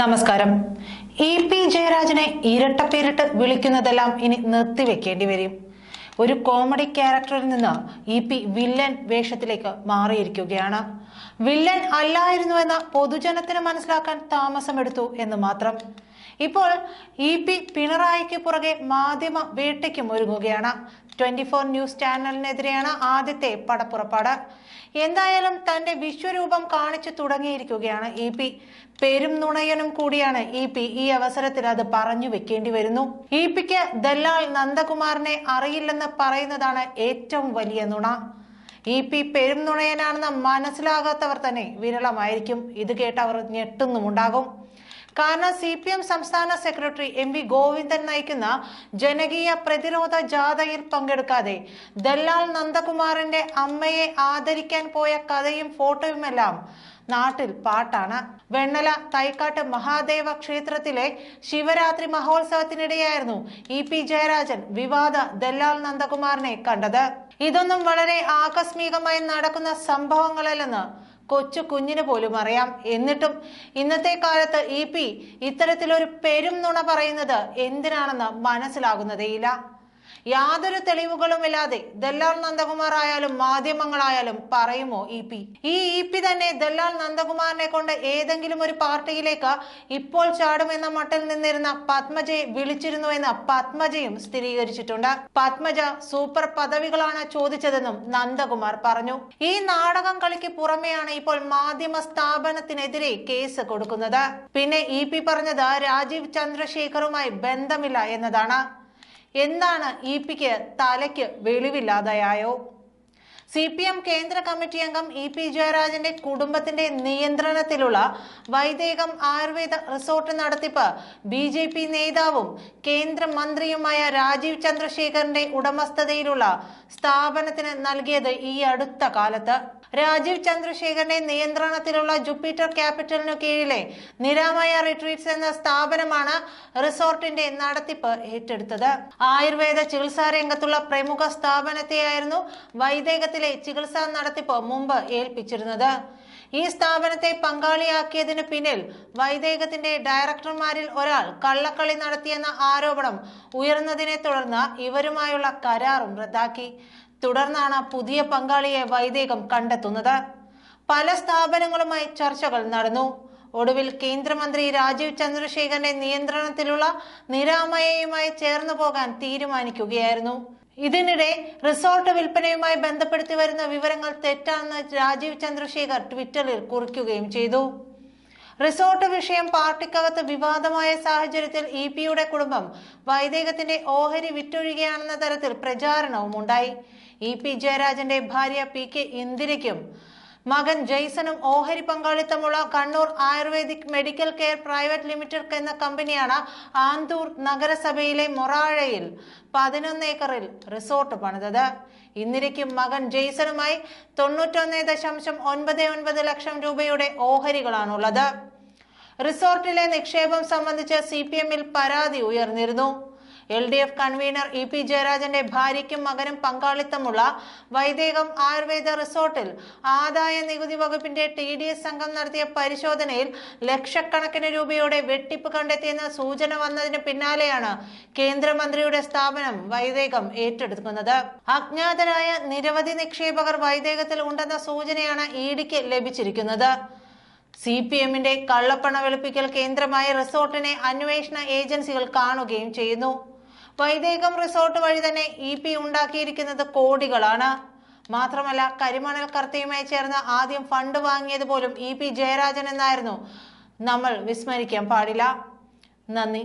നമസ്കാരം. E P ജയരാജനെ ഇരട്ടപ്പേരിട്ട് വിളിക്കുന്നതെല്ലാം ഇനി നിർത്തിവെക്കേണ്ടി വരും. ഒരു കോമഡി ക്യാരക്ടറിൽ നിന്ന് ഇ പി വില്ലൻ വേഷത്തിലേക്ക് മാറിയിരിക്കുകയാണ്. വില്ലൻ അല്ലായിരുന്നു എന്ന പൊതുജനത്തിന് മനസ്സിലാക്കാൻ താമസമെടുത്തു എന്ന് മാത്രം. ഇപ്പോൾ ഇ പി പിണറായിക്ക് പുറകെ മാധ്യമ വേട്ടയ്ക്കും ഒരുങ്ങുകയാണ് ട്വന്റി ഫോർ ന്യൂസ് ചാനലിനെതിരെയാണ് ആദ്യത്തെ പടപ്പുറപ്പാട്. എന്തായാലും തന്റെ വിശ്വരൂപം കാണിച്ചു തുടങ്ങിയിരിക്കുകയാണ് ഇ പി. പേരും നുണയനും കൂടിയാണ് ഇ പി. ഈ അവസരത്തിൽ അത് പറഞ്ഞു വെക്കേണ്ടി വരുന്നു. ഇ പിക്ക് ദല്ലാൽ നന്ദകുമാറിനെ അറിയില്ലെന്ന് പറയുന്നതാണ് ഏറ്റവും വലിയ നുണ. ഇ പി പെരും നുണയനാണെന്ന് മനസ്സിലാകാത്തവർ തന്നെ വിരളമായിരിക്കും. ഇത് കേട്ട് അവർ ഞെട്ടുന്നുമുണ്ടാകും. കാരണം സി പി എം സംസ്ഥാന സെക്രട്ടറി എം വി ഗോവിന്ദൻ നയിക്കുന്ന ജനകീയ പ്രതിരോധ ജാഥയിൽ പങ്കെടുക്കാതെ ദല്ലാൽ നന്ദകുമാറിന്റെ അമ്മയെ ആദരിക്കാൻ പോയ കഥയും ഫോട്ടോയുമെല്ലാം നാട്ടിൽ പാട്ടാണ്. വെണ്ണല തൈക്കാട്ട് മഹാദേവ ക്ഷേത്രത്തിലെ ശിവരാത്രി മഹോത്സവത്തിനിടെയായിരുന്നു ഇ പി ജയരാജൻ വിവാദ ദല്ലാൽ നന്ദകുമാറിനെ കണ്ടത്. ഇതൊന്നും വളരെ ആകസ്മികമായി നടക്കുന്ന സംഭവങ്ങളല്ലെന്ന് കൊച്ചു കുഞ്ഞിന് പോലും അറിയാം. എന്നിട്ടും ഇന്നത്തെ കാലത്ത് ഇ പി ഇത്തരത്തിലൊരു പെരും നുണ പറയുന്നത് എന്തിനാണെന്ന് മനസ്സിലാകുന്നതേയില്ല. യാതൊരു തെളിവുകളുമില്ലാതെ ദല്ലാൽ നന്ദകുമാർ ആയാലും മാധ്യമങ്ങളായാലും പറയുമോ ഇ പി? ഈ ഇ പി തന്നെ ദല്ലാൽ നന്ദകുമാറിനെ കൊണ്ട് ഏതെങ്കിലും ഒരു പാർട്ടിയിലേക്ക് ഇപ്പോൾ ചാടുമെന്ന മട്ടിൽ നിന്നിരുന്ന പത്മജയെ വിളിച്ചിരുന്നുവെന്ന് പത്മജയും സ്ഥിരീകരിച്ചിട്ടുണ്ട്. പത്മജ സൂപ്പർ പദവികളാണ് ചോദിച്ചതെന്നും നന്ദകുമാർ പറഞ്ഞു. ഈ നാടകം കളിക്ക് പുറമെയാണ് ഇപ്പോൾ മാധ്യമ സ്ഥാപനത്തിനെതിരെ കേസ് കൊടുക്കുന്നത്. പിന്നെ ഇ പി പറഞ്ഞത് രാജീവ് ചന്ദ്രശേഖറുമായി ബന്ധമില്ല എന്നതാണ്. എന്താണ് ഇ പിക്ക് തലയ്ക്ക് വെളിവില്ലാതെയായോ സി പി എം കേന്ദ്ര കമ്മിറ്റി അംഗം ഇ പി ജയരാജന്റെ കുടുംബത്തിന്റെ നിയന്ത്രണത്തിലുള്ള വൈദേകം ആയുർവേദ റിസോർട്ട് നടത്തിപ്പ് ബി ജെ പി നേതാവും കേന്ദ്രമന്ത്രിയുമായ രാജീവ് ചന്ദ്രശേഖറിന്റെ ഉടമസ്ഥതയിലുള്ള സ്ഥാപനത്തിന് നൽകിയത് ഈ അടുത്ത കാലത്ത്. രാജീവ് ചന്ദ്രശേഖരന്റെ നിയന്ത്രണത്തിലുള്ള ജുപ്പിറ്റർ ക്യാപിറ്റലിനു കീഴിലെ നിരാമയ റിട്രീറ്റ്സ് എന്ന സ്ഥാപനമാണ് റിസോർട്ടിന്റെ നടത്തിപ്പ് ഏറ്റെടുത്തത്. ആയുർവേദ ചികിത്സാ രംഗത്തുള്ള പ്രമുഖ സ്ഥാപനത്തെയായിരുന്നു വൈദേകത്തിലെ ചികിത്സാ നടത്തിപ്പ് മുമ്പ് ഏൽപ്പിച്ചിരുന്നത്. ഈ സ്ഥാപനത്തെ പങ്കാളിയാക്കിയതിന് പിന്നിൽ വൈദേകത്തിന്റെ ഡയറക്ടർമാരിൽ ഒരാൾ കള്ളക്കളി നടത്തിയെന്ന ആരോപണം ഉയർന്നതിനെ തുടർന്ന് ഇവരുമായുള്ള കരാറും റദ്ദാക്കി. തുടർന്നാണ് പുതിയ പങ്കാളിയെ വൈദേകം കണ്ടെത്തുന്നത്. പല സ്ഥാപനങ്ങളുമായി ചർച്ചകൾ നടന്നു. ഒടുവിൽ കേന്ദ്രമന്ത്രി രാജീവ് ചന്ദ്രശേഖരന്റെ നിയന്ത്രണത്തിലുള്ള നിരാമയയുമായി ചേർന്നു പോകാൻ തീരുമാനിക്കുകയായിരുന്നു. ഇതിനിടെ റിസോർട്ട് വിൽപ്പനയുമായി ബന്ധപ്പെടുത്തി വരുന്ന വിവരങ്ങൾ തെറ്റാണെന്ന് രാജീവ് ചന്ദ്രശേഖർ ട്വിറ്ററിൽ കുറിക്കുകയും ചെയ്തു. റിസോർട്ട് വിഷയം പാർട്ടിക്കകത്ത് വിവാദമായ സാഹചര്യത്തിൽ ഇ പിയുടെ കുടുംബം വൈദേകത്തിന്റെ ഓഹരി വിറ്റൊഴികയാണെന്ന തരത്തിൽ പ്രചാരണവും ഉണ്ടായി. ഇ പി ജയരാജന്റെ ഭാര്യ പി കെ ഇന്ദിരയ്ക്കും മകൻ ജെയ്സണും ഓഹരി പങ്കാളിത്തമുള്ള Kannur Ayurvedic medical care private limited എന്ന കമ്പനിയാണ് ആന്തൂർ നഗരസഭയിലെ മൊറാഴയിൽ പതിനൊന്ന് ഏക്കറിൽ റിസോർട്ട് പണിതത്. ഇന്ദിരയ്ക്കും മകൻ ജെയ്സണുമായി തൊണ്ണൂറ്റൊന്ന് ദശാംശം ഒൻപത് ഒൻപത് ലക്ഷം രൂപയുടെ ഓഹരികളാണുള്ളത്. റിസോർട്ടിലെ നിക്ഷേപം സംബന്ധിച്ച് സി പി എമ്മിൽ പരാതി ഉയർന്നിരുന്നു. L D F convener E P ജയരാജന്റെ ഭാര്യയ്ക്കും മകനും പങ്കാളിത്തമുള്ള വൈദേകം ആയുർവേദ റിസോർട്ടിൽ ആദായ നികുതി വകുപ്പിന്റെ ടി ഡി എസ് സംഘം നടത്തിയ പരിശോധനയിൽ ലക്ഷക്കണക്കിന് രൂപയുടെ വെട്ടിപ്പ് കണ്ടെത്തിയെന്ന സൂചന വന്നതിന് പിന്നാലെയാണ് കേന്ദ്രമന്ത്രിയുടെ സ്ഥാപനം വൈദേകം ഏറ്റെടുക്കുന്നത്. അജ്ഞാതരായ നിരവധി നിക്ഷേപകർ വൈദേകത്തിൽ ഉണ്ടെന്ന സൂചനയാണ് ഇ ഡിക്ക് ലഭിച്ചിരിക്കുന്നത്. സി പി എമ്മിന്റെ കള്ളപ്പണ വെളുപ്പിക്കൽ കേന്ദ്രമായ റിസോർട്ടിനെ അന്വേഷണ ഏജൻസികൾ കാണുകയും ചെയ്യുന്നു. വൈദേകം റിസോർട്ട് വഴി തന്നെ ഇ പി ഉണ്ടാക്കിയിരിക്കുന്നത് കോടികളാണ്. മാത്രമല്ല കരിമണൽ കർത്തയുമായി ചേർന്ന് ആദ്യം ഫണ്ട് വാങ്ങിയത് പോലും ഇ പി ജയരാജൻ എന്നായിരുന്നു. നമ്മൾ വിസ്മരിക്കാൻ പാടില്ല. നന്ദി.